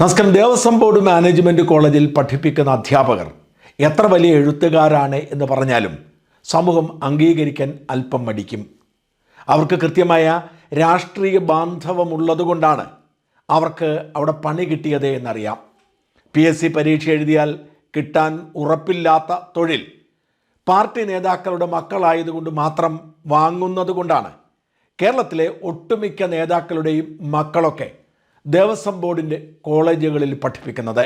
നമസ്കാരം Devaswom board management കോളേജിൽ പഠിപ്പിക്കുന്ന അധ്യാപകർ എത്ര വലിയ എഴുത്തുകാരാണ് എന്ന് പറഞ്ഞാലും സമൂഹം അംഗീകരിക്കാൻ അല്പം മടിക്കും. അവർക്ക് കൃത്യമായ രാഷ്ട്രീയ ബാന്ധവമുള്ളതുകൊണ്ടാണ് അവർക്ക് അവിടെ പണി കിട്ടിയത് എന്നറിയാം. പി എസ് സി പരീക്ഷ എഴുതിയാൽ കിട്ടാൻ ഉറപ്പില്ലാത്ത തൊഴിൽ പാർട്ടി നേതാക്കളുടെ മക്കളായതുകൊണ്ട് മാത്രം വാങ്ങുന്നതുകൊണ്ടാണ് കേരളത്തിലെ ഒട്ടുമിക്ക നേതാക്കളുടെയും മക്കളൊക്കെ ദേവസ്വം ബോർഡിന്റെ കോളേജുകളിൽ പഠിപ്പിക്കുന്നത്.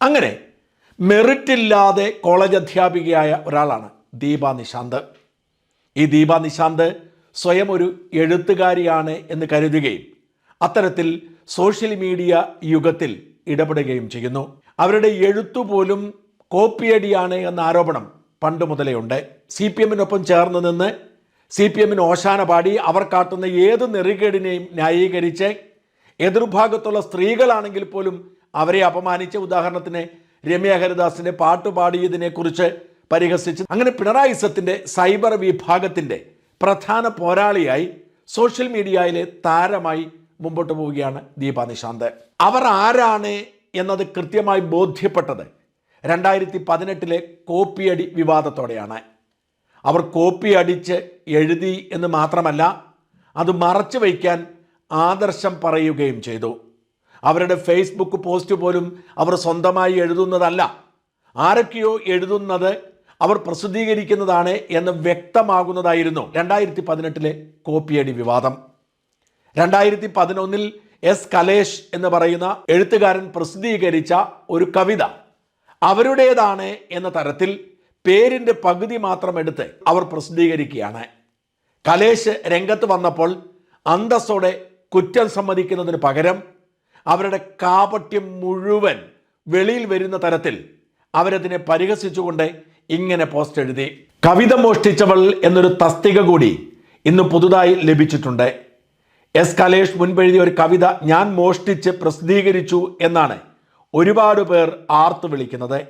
അങ്ങനെ മെറിറ്റ് ഇല്ലാതെ കോളേജ് അധ്യാപികയായ ഒരാളാണ് ദീപ നിശാന്ത്. ഈ ദീപ നിശാന്ത് സ്വയം ഒരു എഴുത്തുകാരിയാണ് എന്ന് കരുതുകയും അത്തരത്തിൽ സോഷ്യൽ മീഡിയ യുഗത്തിൽ ഇടപെടുകയും ചെയ്യുന്നു. അവരുടെ എഴുത്തുപോലും കോപ്പിയടിയാണ് എന്ന ആരോപണം പണ്ട് മുതലേ ഉണ്ട്. സി പി എമ്മിനൊപ്പം ചേർന്ന് നിന്ന് സി പി എമ്മിന് ഓശാന പാടി അവർ കാട്ടുന്ന ഏത് നെറികേടിനെയും ന്യായീകരിച്ച് എതിർഭാഗത്തുള്ള സ്ത്രീകളാണെങ്കിൽ പോലും അവരെ അപമാനിച്ച ഉദാഹരണത്തിന് രമ്യ ഹരിദാസിന്റെ പാട്ട് പാടിയതിനെക്കുറിച്ച് പരിഹസിച്ച് അങ്ങനെ പിണറായി സത്തിന്റെ സൈബർ വിഭാഗത്തിന്റെ പ്രധാന പോരാളിയായി സോഷ്യൽ മീഡിയയിലെ താരമായി മുമ്പോട്ട് പോവുകയാണ് ദീപ നിശാന്ത്. അവർ ആരാണ് എന്നത് കൃത്യമായി ബോധ്യപ്പെട്ടത് രണ്ടായിരത്തി പതിനെട്ടിലെ കോപ്പിയടി വിവാദത്തോടെയാണ്. അവർ കോപ്പി അടിച്ച് എഴുതി എന്ന് മാത്രമല്ല അത് മറച്ചു വയ്ക്കാൻ ആദർശം പറയുകയും ചെയ്തു. അവരുടെ ഫേസ്ബുക്ക് പോസ്റ്റ് പോലും അവർ സ്വന്തമായി എഴുതുന്നതല്ല. ആരൊക്കെയോ എഴുതുന്നത് അവർ പ്രസിദ്ധീകരിക്കുന്നതാണ് എന്ന് വ്യക്തമാകുന്നതായിരുന്നു രണ്ടായിരത്തി പതിനെട്ടിലെ കോപ്പിയടി വിവാദം. രണ്ടായിരത്തി പതിനൊന്നിൽ എസ്. കലേഷ് എന്ന് പറയുന്ന എഴുത്തുകാരൻ പ്രസിദ്ധീകരിച്ച ഒരു കവിത അവരുടേതാണ് എന്ന തരത്തിൽ പേരിന്റെ പകുതി മാത്രം എടുത്ത് അവർ പ്രസിദ്ധീകരിക്കുകയാണ്. കലേഷ് രംഗത്ത് വന്നപ്പോൾ അന്തസ്സോടെ കുറ്റം സമ്മതിക്കുന്നതിന് പകരം അവരുടെ കാപട്യം മുഴുവൻ വെളിയിൽ വരുന്ന തരത്തിൽ അവരതിനെ പരിഹസിച്ചുകൊണ്ട് ഇങ്ങനെ പോസ്റ്റ് എഴുതി. കവിത മോഷ്ടിച്ചവൾ എന്നൊരു തസ്തിക കൂടി ഇന്ന് പുതുതായി ലഭിച്ചിട്ടുണ്ട്. എസ് കലേഷ് മുൻപെഴുതിയ ഒരു കവിത ഞാൻ മോഷ്ടിച്ച് പ്രസിദ്ധീകരിച്ചു എന്നാണ് ഒരുപാട് പേർ ആർത്തു വിളിക്കുന്നത്.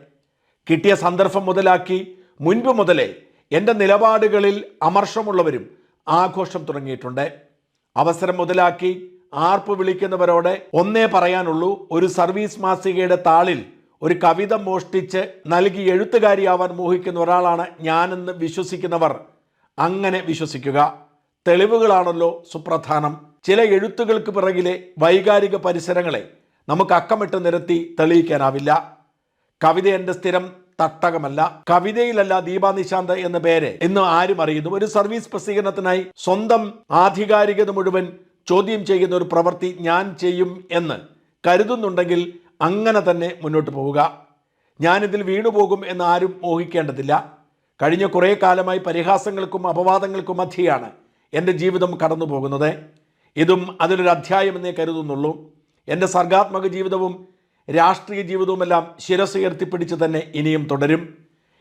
കിട്ടിയ സന്ദർഭം മുതലാക്കി മുൻപ് മുതലേ എന്റെ നിലപാടുകളിൽ അമർഷമുള്ളവരും ആഘോഷം തുടങ്ങിയിട്ടുണ്ട്. അവസരം മുതലാക്കി ആർപ്പ് വിളിക്കുന്നവരോടെ ഒന്നേ പറയാനുള്ളൂ ഒരു സർവീസ് മാസികയുടെ താളിൽ ഒരു കവിത മോഷ്ടിച്ച് നൽകി എഴുത്തുകാരിയാവാൻ മോഹിക്കുന്ന ഒരാളാണ് ഞാനെന്ന് വിശ്വസിക്കുന്നവർ. അങ്ങനെ വിശ്വസിക്കുക. തെളിവുകളാണല്ലോ സുപ്രധാനം. ചില എഴുത്തുകൾക്ക് പിറകിലെ വൈകാരിക പരിസരങ്ങളെ നമുക്ക് അക്കമിട്ട് നിരത്തി തെളിയിക്കാനാവില്ല. കവിത എന്റെ സ്ഥിരം തട്ടകമല്ല കവിതയിലല്ല ദീപാ നിശാന്ത് എന്ന പേര്. എന്ന് ആരും അറിയുന്നു. ഒരു സർവീസ് പ്രസിദ്ധീകരണത്തിനായി സ്വന്തം ആധികാരികത മുഴുവൻ ചോദ്യം ചെയ്യുന്ന ഒരു പ്രവൃത്തി ഞാൻ ചെയ്യും എന്ന് കരുതുന്നുണ്ടെങ്കിൽ അങ്ങനെ തന്നെ മുന്നോട്ട് പോവുക. ഞാനിതിൽ വീണുപോകും എന്ന് ആരും മോഹിക്കേണ്ടതില്ല. കഴിഞ്ഞ കുറേ കാലമായി പരിഹാസങ്ങൾക്കും അപവാദങ്ങൾക്കും മധ്യയാണ് എന്റെ ജീവിതം കടന്നു പോകുന്നത് ഇതും അതിലൊരു അധ്യായമെന്നേ കരുതുന്നുള്ളൂ. എന്റെ സർഗാത്മക ജീവിതവും രാഷ്ട്രീയ ജീവിതവുമെല്ലാം ശിരസുയർത്തിപ്പിടിച്ച് തന്നെ ഇനിയും തുടരും.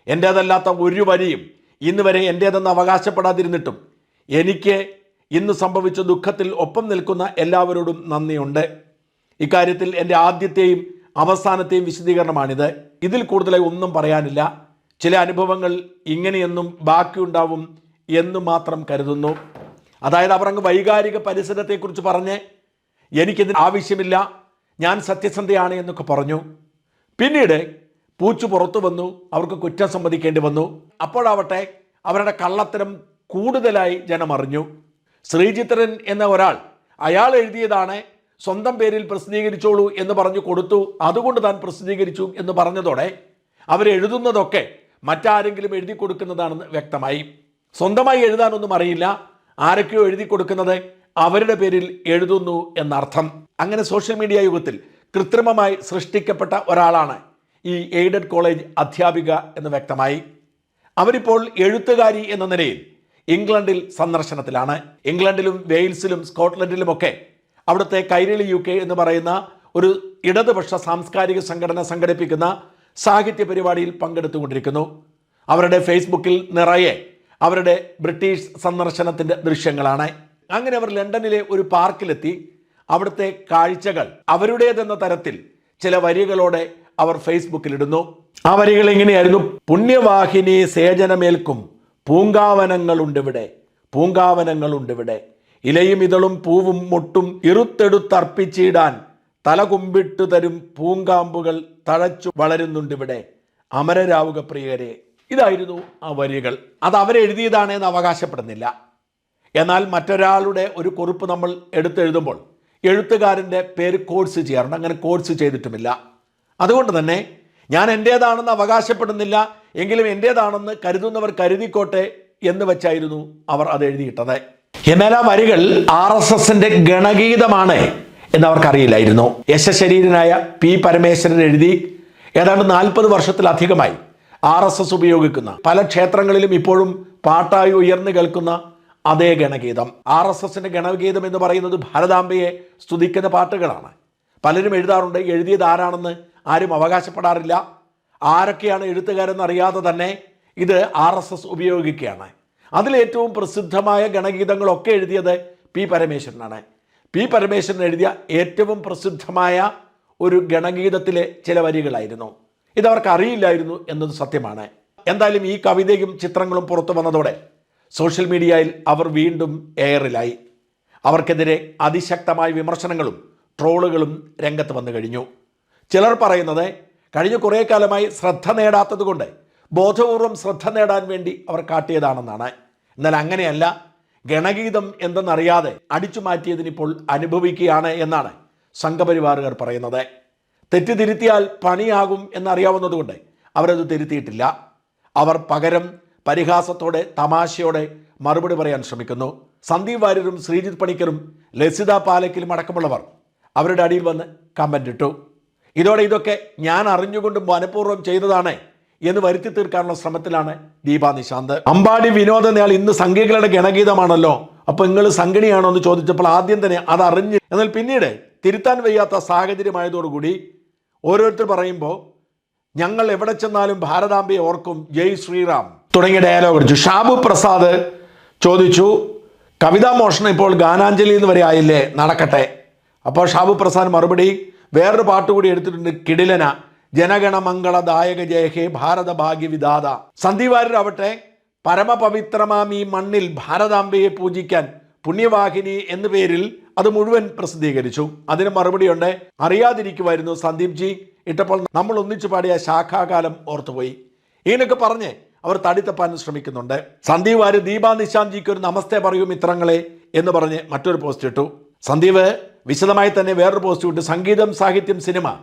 എന്റേതല്ലാത്ത ഒരു വരിയും ഇന്ന് വരെ എന്റേതെന്ന് അവകാശപ്പെടാതിരുന്നിട്ടും എനിക്ക് ഇന്ന് സംഭവിച്ച ദുഃഖത്തിൽ ഒപ്പം നിൽക്കുന്ന എല്ലാവരോടും നന്ദിയുണ്ട്. ഇക്കാര്യത്തിൽ എന്റെ ആദ്യത്തെയും അവസാനത്തെയും വിശദീകരണമാണിത്. ഇതിൽ കൂടുതലായി ഒന്നും പറയാനില്ല. ചില അനുഭവങ്ങൾ ഇങ്ങനെയെന്നും ബാക്കിയുണ്ടാവും എന്ന് മാത്രം കരുതുന്നു. അതായത് അവർ അങ്ങ് വൈകാരിക പരിസരത്തെക്കുറിച്ച് പറഞ്ഞ് എനിക്കിതിന് ആവശ്യമില്ല. ഞാൻ സത്യസന്ധയാണ് എന്നൊക്കെ പറഞ്ഞു. പിന്നീട് പൂച്ചു പുറത്തു വന്നു അവർക്ക് കുറ്റം സമ്മതിക്കേണ്ടി വന്നു. അപ്പോഴാവട്ടെ അവരുടെ കള്ളത്തരം കൂടുതലായി ജനം അറിഞ്ഞു. ശ്രീചിത്രൻ എന്ന ഒരാൾ അയാൾ എഴുതിയതാണ് സ്വന്തം പേരിൽ പ്രസിദ്ധീകരിച്ചോളൂ എന്ന് പറഞ്ഞു കൊടുത്തു. അതുകൊണ്ട് താൻ പ്രസിദ്ധീകരിച്ചു എന്ന് പറഞ്ഞതോടെ അവരെഴുതുന്നതൊക്കെ മറ്റാരെങ്കിലും എഴുതി കൊടുക്കുന്നതാണെന്ന് വ്യക്തമായി. സ്വന്തമായി എഴുതാനൊന്നും അറിയില്ല. ആരൊക്കെയോ എഴുതി കൊടുക്കുന്നത് അവരുടെ പേരിൽ എഴുതുന്നു എന്നർത്ഥം. അങ്ങനെ സോഷ്യൽ മീഡിയ യുഗത്തിൽ കൃത്രിമമായി സൃഷ്ടിക്കപ്പെട്ട ഒരാളാണ് ഈ എയ്ഡഡ് കോളേജ് അധ്യാപിക എന്ന് വ്യക്തമായി. അവരിപ്പോൾ എഴുത്തുകാരി എന്ന നിലയിൽ ഇംഗ്ലണ്ടിൽ സന്ദർശനത്തിലാണ്. ഇംഗ്ലണ്ടിലും വെയിൽസിലും സ്കോട്ട്ലൻഡിലുമൊക്കെ അവിടുത്തെ കൈരളി യു കെ എന്ന് പറയുന്ന ഒരു ഇടതുപക്ഷ സാംസ്കാരിക സംഘടന സംഘടിപ്പിക്കുന്ന സാഹിത്യ പരിപാടിയിൽ പങ്കെടുത്തുകൊണ്ടിരിക്കുന്നു. അവരുടെ ഫേസ്ബുക്കിൽ നിറയെ അവരുടെ ബ്രിട്ടീഷ് സന്ദർശനത്തിന്റെ ദൃശ്യങ്ങളാണ്. അങ്ങനെ അവർ ലണ്ടനിലെ ഒരു പാർക്കിലെത്തി അവിടുത്തെ കാഴ്ചകൾ അവരുടേതെന്ന തരത്തിൽ ചില വരികളോടെ അവർ ഫേസ്ബുക്കിൽ ഇടുന്നു ആ വരികൾ എങ്ങനെയായിരുന്നു പുണ്യവാഹിനി സേചനമേൽക്കും പൂങ്കാവനങ്ങളുണ്ടിവിടെ പൂങ്കാവനങ്ങളുണ്ടിവിടെ ഇലയും ഇതളും പൂവും മുട്ടും ഇറുത്തെടുത്തർപ്പിച്ചിടാൻ തല കുമ്പിട്ടു തരും പൂങ്കാമ്പുകൾ തഴച്ചു വളരുന്നുണ്ടിവിടെ അമരരാവുക പ്രിയരെ ഇതായിരുന്നു ആ വരികൾ. അത് അവരെഴുതിയതാണെന്ന് അവകാശപ്പെടുന്നില്ല. എന്നാൽ മറ്റൊരാളുടെ ഒരു കുറിപ്പ് നമ്മൾ എടുത്തെഴുതുമ്പോൾ എഴുത്തുകാരന്റെ പേര് കോഴ്സ് ചെയ്യാറുണ്ട് അങ്ങനെ കോഴ്സ് ചെയ്തിട്ടുമില്ല. അതുകൊണ്ട് തന്നെ ഞാൻ എന്റേതാണെന്ന് അവകാശപ്പെടുന്നില്ല എങ്കിലും എന്റേതാണെന്ന് കരുതുന്നവർ കരുതിക്കോട്ടെ എന്ന് വെച്ചായിരുന്നു അവർ അത് എഴുതിയിട്ടത്. എന്നാൽ വരികൾ ആർ എസ് എസിന്റെ ഗണഗീതമാണ് എന്ന് അവർക്കറിയില്ലായിരുന്നു. യശശരീരനായ പി പരമേശ്വരൻ എഴുതി ഏതാണ്ട് നാൽപ്പത് വർഷത്തിലധികമായി ആർ എസ് എസ് ഉപയോഗിക്കുന്ന പല ക്ഷേത്രങ്ങളിലും ഇപ്പോഴും പാട്ടായി ഉയർന്നു കേൾക്കുന്ന അതേ ഗണഗീതം. ആർ എസ് എസിന്റെ ഗണഗീതം എന്ന് പറയുന്നത് ഭാരതാംബയെ സ്തുതിക്കുന്ന പാട്ടുകളാണ്. പലരും എഴുതാറുണ്ട് എഴുതിയത് ആരാണെന്ന് ആരും അവകാശപ്പെടാറില്ല. ആരൊക്കെയാണ് എഴുത്തുകാരെന്ന് അറിയാതെ തന്നെ ഇത് ആർ എസ് എസ് ഉപയോഗിക്കുകയാണ്. അതിലേറ്റവും പ്രസിദ്ധമായ ഗണഗീതങ്ങളൊക്കെ എഴുതിയത് പി പരമേശ്വരനാണ്. പി പരമേശ്വരൻ എഴുതിയ ഏറ്റവും പ്രസിദ്ധമായ ഒരു ഗണഗീതത്തിലെ ചില വരികളായിരുന്നു. ഇതവർക്ക് അറിയില്ലായിരുന്നു എന്നത് സത്യമാണ്. എന്തായാലും ഈ കവിതയും ചിത്രങ്ങളും പുറത്തു വന്നതോടെ സോഷ്യൽ മീഡിയയിൽ അവർ വീണ്ടും എയറിലായി. അവർക്കെതിരെ അതിശക്തമായ വിമർശനങ്ങളും ട്രോളുകളും രംഗത്ത് വന്നു കഴിഞ്ഞു. ചിലർ പറയുന്നത് കഴിഞ്ഞ കുറേ കാലമായി ശ്രദ്ധ നേടാത്തതുകൊണ്ട് ബോധപൂർവം ശ്രദ്ധ നേടാൻ വേണ്ടി അവർ കാട്ടിയതാണെന്നാണ്. എന്നാൽ അങ്ങനെയല്ല ഗണഗീതം എന്തെന്നറിയാതെ അടിച്ചു മാറ്റിയതിനിപ്പോൾ അനുഭവിക്കുകയാണ് എന്നാണ് സംഘപരിവാറുകാർ പറയുന്നത്. തെറ്റ് തിരുത്തിയാൽ പണിയാകും എന്നറിയാവുന്നതുകൊണ്ട് അവരത് തിരുത്തിയിട്ടില്ല. അവർ പകരം പരിഹാസത്തോടെ തമാശയോടെ മറുപടി പറയാൻ ശ്രമിക്കുന്നു. സന്ദീപ് വാര്യരും ശ്രീജിത് പണിക്കരും ലസിത പാലക്കിലും അടക്കമുള്ളവർ അവരുടെ അടിയിൽ വന്ന് കമന്റ് ഇട്ടു. ഇതോടെ ഇതൊക്കെ ഞാൻ അറിഞ്ഞുകൊണ്ടും മനഃപൂർവം ചെയ്തതാണ് എന്ന് വരുത്തി തീർക്കാനുള്ള ശ്രമത്തിലാണ് ദീപ നിശാന്ത്. അമ്പാടി വിനോദ നേൾ ഇന്ന് സംഘികളുടെ ഗണഗീതമാണല്ലോ. അപ്പൊ നിങ്ങൾ സംഘിണിയാണോ എന്ന് ചോദിച്ചപ്പോൾ ആദ്യം തന്നെ അത് അറിഞ്ഞ് എന്നാൽ പിന്നീട് തിരുത്താൻ വയ്യാത്ത സാഹചര്യമായതോടുകൂടി ഓരോരുത്തർ പറയുമ്പോൾ ഞങ്ങൾ എവിടെ ചെന്നാലും ഭാരതാംബയെ ഓർക്കും. ജയ് ശ്രീറാം. തുടങ്ങിയ ഡയലോഗ് അടിച്ചു ഷാബു പ്രസാദ് ചോദിച്ചു കവിതാ മോഷണം ഇപ്പോൾ ഗാനാഞ്ജലി എന്ന് വരെ ആയില്ലേ? നടക്കട്ടെ. അപ്പോൾ ഷാബു പ്രസാദ് മറുപടി വേറൊരു പാട്ട് കൂടി എടുത്തിട്ടുണ്ട് കിടിലന. ജനഗണമംഗളദായക ജയ ഹേ ഭാരത ഭാഗ്യ വിധാത. സന്ദീപ് പരമപവിത്രമാം ഈ മണ്ണിൽ ഭാരതാംബയെ പൂജിക്കാൻ പുണ്യവാഹിനി എന്ന പേരിൽ അത് മുഴുവൻ പ്രസിദ്ധീകരിച്ചു. അതിന് മറുപടിയുണ്ട് അറിയാതിരിക്കുമായിരുന്നു സന്ദീപ് ജി ഇട്ടപ്പോൾ നമ്മൾ ഒന്നിച്ചു പാടിയ ശാഖാകാലം ഓർത്തുപോയി. ഇങ്ങനെയൊക്കെ പറഞ്ഞ് അവർ തടിത്തപ്പാൻ ശ്രമിക്കുന്നുണ്ട്. സന്ദീപ് ആര് ദീപാ നിശാന്തിക്ക് ഒരു നമസ്തേ പറയൂ മിത്രങ്ങളെ എന്ന് പറഞ്ഞ് മറ്റൊരു പോസ്റ്റ് ഇട്ടു. സന്ദീപ് വിശദമായി തന്നെ വേറൊരു പോസ്റ്റ് ഇട്ടു. സംഗീതം സാഹിത്യം സിനിമ.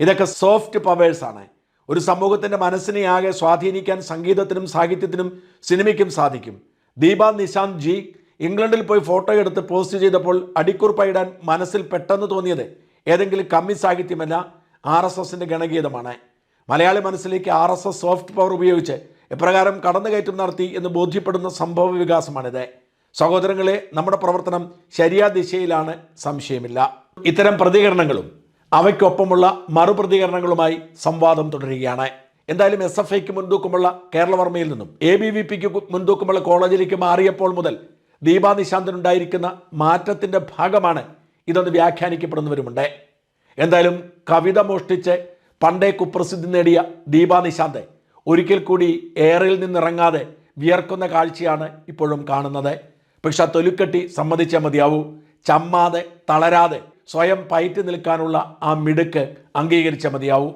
ഇതൊക്കെ സോഫ്റ്റ് പവേഴ്സ് ആണ്. ഒരു സമൂഹത്തിന്റെ മനസ്സിനെ ആകെ സ്വാധീനിക്കാൻ സംഗീതത്തിനും സാഹിത്യത്തിനും സിനിമയ്ക്കും സാധിക്കും. ദീപ നിശാന്ത് ജി ഇംഗ്ലണ്ടിൽ പോയി ഫോട്ടോ എടുത്ത് പോസ്റ്റ് ചെയ്തപ്പോൾ അടിക്കുറിപ്പയിടാൻ മനസ്സിൽ പെട്ടെന്ന് തോന്നിയത് ഏതെങ്കിലും കമ്മി സാഹിത്യമല്ല ആർ എസ് എസിന്റെ ഗണഗീതമാണ്. മലയാളി മനസ്സിലേക്ക് R S S soft power ഉപയോഗിച്ച് എപ്രകാരം കടന്നുകയറ്റം നടത്തി എന്ന് ബോധ്യപ്പെടുന്ന സംഭവ വികാസമാണിത്. സഹോദരങ്ങളെ നമ്മുടെ പ്രവർത്തനം ശരിയാ ദിശയിലാണ് സംശയമില്ല. ഇത്തരം പ്രതികരണങ്ങളും അവയ്ക്കൊപ്പമുള്ള മറുപ്രതികരണങ്ങളുമായി സംവാദം തുടരുകയാണ്. എന്തായാലും എസ് എഫ് ഐക്ക് മുൻതൂക്കമുള്ള കേരളവർമ്മയിൽ നിന്നും എ ബി വി പിക്ക് മുൻതൂക്കമുള്ള കോളേജിലേക്ക് മാറിയപ്പോൾ മുതൽ ദീപാനിശാന്തനുണ്ടായിരിക്കുന്ന മാറ്റത്തിന്റെ ഭാഗമാണ് ഇതെന്ന് വ്യാഖ്യാനിക്കപ്പെടുന്നവരുമുണ്ട്. എന്തായാലും കവിത മോഷ്ടിച്ച് പണ്ടേ കുപ്രസിദ്ധി നേടിയ ദീപാ നിശാന്ത് ഒരിക്കൽ കൂടി എയറിൽ നിന്നിറങ്ങാതെ വിയർക്കുന്ന കാഴ്ചയാണ് ഇപ്പോഴും കാണുന്നത്. പക്ഷെ ആ തൊലിക്കെട്ടി സമ്മതിച്ചാൽ മതിയാവൂ. ചമ്മാതെ തളരാതെ സ്വയം പയറ്റി നിൽക്കാനുള്ള ആ മിടുക്ക് അംഗീകരിച്ചാൽ മതിയാവൂ.